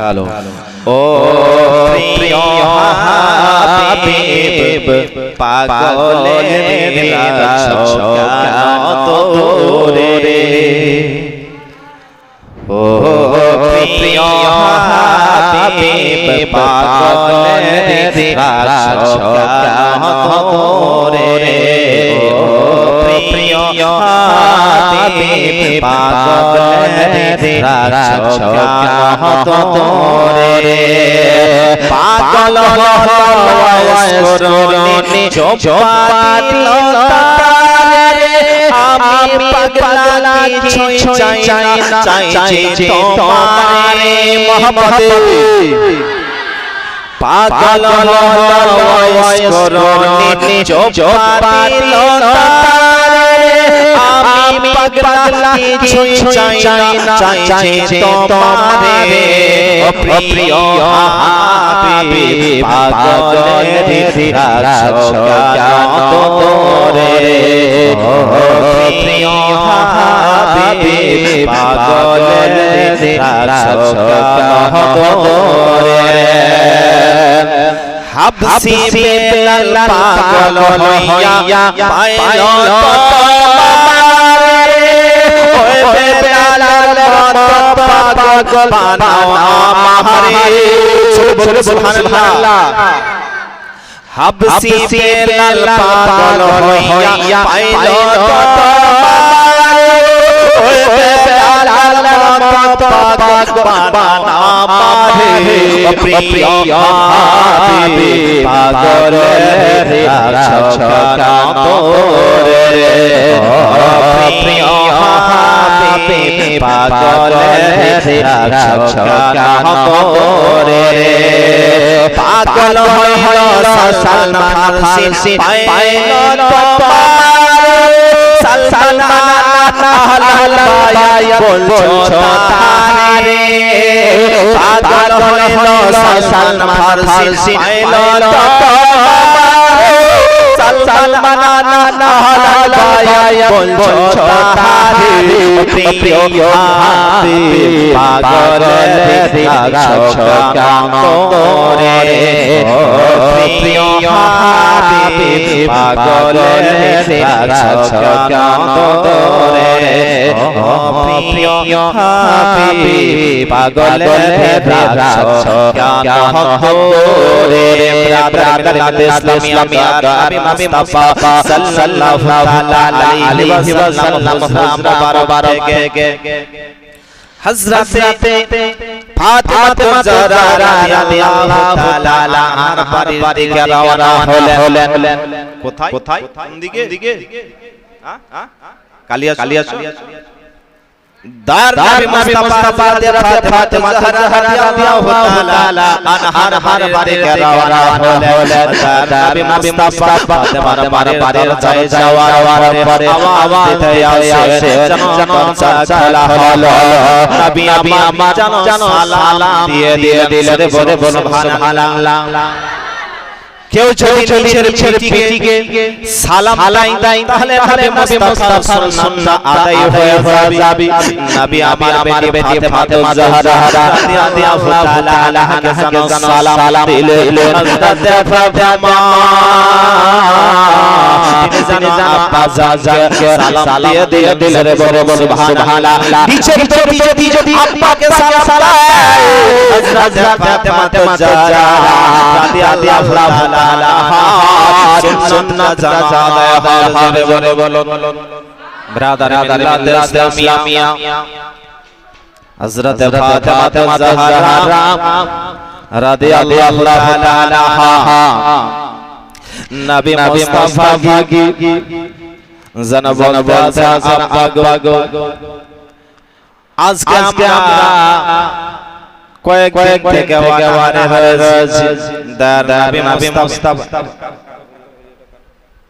Hello ও প্রিয় হাবিব পাগলের দূরে রে ও প্রিয় হাবিব পাগলের দূরে রে ও প্রিয় হাবিব পাগলের দূরে রে পাগল হওয়ায় চোপাতিল তারে আমি পাগলা কিছুই চাই পাগল তারে আমি পাগলা কিছুই চাই না চাই তোমারে। প্রিয় হাবিব পাগলের তোরে। প্রিয় হাবিব পাগলের তোরে। হাবসি বেলাল পাগল হইয়া পাইল তোমারে ওই বেলাল পাগল বানাও আমারে বলে সুবহানাল্লাহ। হাবসি বেলাল পাগল হইয়া পাইল তোমারে ওই বেলাল পাগল পাগল হইল সালমান ফারসি পাইল তোমার সালমান আহলাল বায়াত বলছো তারে পাগল ফারসি সালমান আহলাল বায়াত বলছো তারে প্রিয় হাবিব পাগলের তোরে প্রিয় হাবিব পাগলের তোরে প্রিয় হাবিব পাগলের তোরে ব্রাদার ইসলামী আগামী মুস্তাফা সাল্লাল্লাহু তাআলা আলাইহি ওয়াসাল্লাম মুবারক হযরতে ফাতিমা জাহরা রাদিয়াল্লাহু তাআলা আনহার বাড়িতে রওনা হলেন। কোথায়? কোন দিকে? দিকে? কালিয়া কালিয়া দার নবী মুস্তাফা দে ফাতিমা জাহরা রাদিয়াল্লাহু তাআলা আনহার হার বাড়িতে রওনা হলেন নবী মুস্তাফা ফাতিমার বাড়ির যায় যাওয়ার পরে আওয়াজ দিতে আসে জানো চালা হলো নবী আমার জানো সালাম দিয়ে দিয়ে দিলে বলে বলে সুবহানাল্লাহ কেউ যদি নিজের পিটিকে সালাম দাই দেয় তাহলে নবী মুস্তাফার সুন্নাহ আদায় হয়ে যাবে। নবী আমার আমার বেটি ফাতেমা জাহরা রাদিয়াল্লাহু তাআলা আনহাকে জানো সালাম দিলেন ফাতেমা জানো আব্বা জানকে সালাম দিয়ে দিয়ে দিলে বলে বলে সুবহানাল্লাহ। নিচের বেটি যদি যদি আব্বাকে সালাম দেয় হযরত ফাতেমা জাহরা রাদিয়াল্লাহু তাআলা ব্রাদার ইসলামিয়া। হযরত ফাতিমা জাহরা রাদিয়াল্লাহু তাআলা আনহা। নবী মুস্তাফা ভাগি জানা বলতে আব্বা গো আজকে আমরা কয়েক কয়েক থেকে ওয়ারে হয়েছে দাদা নবী মুস্তাফা।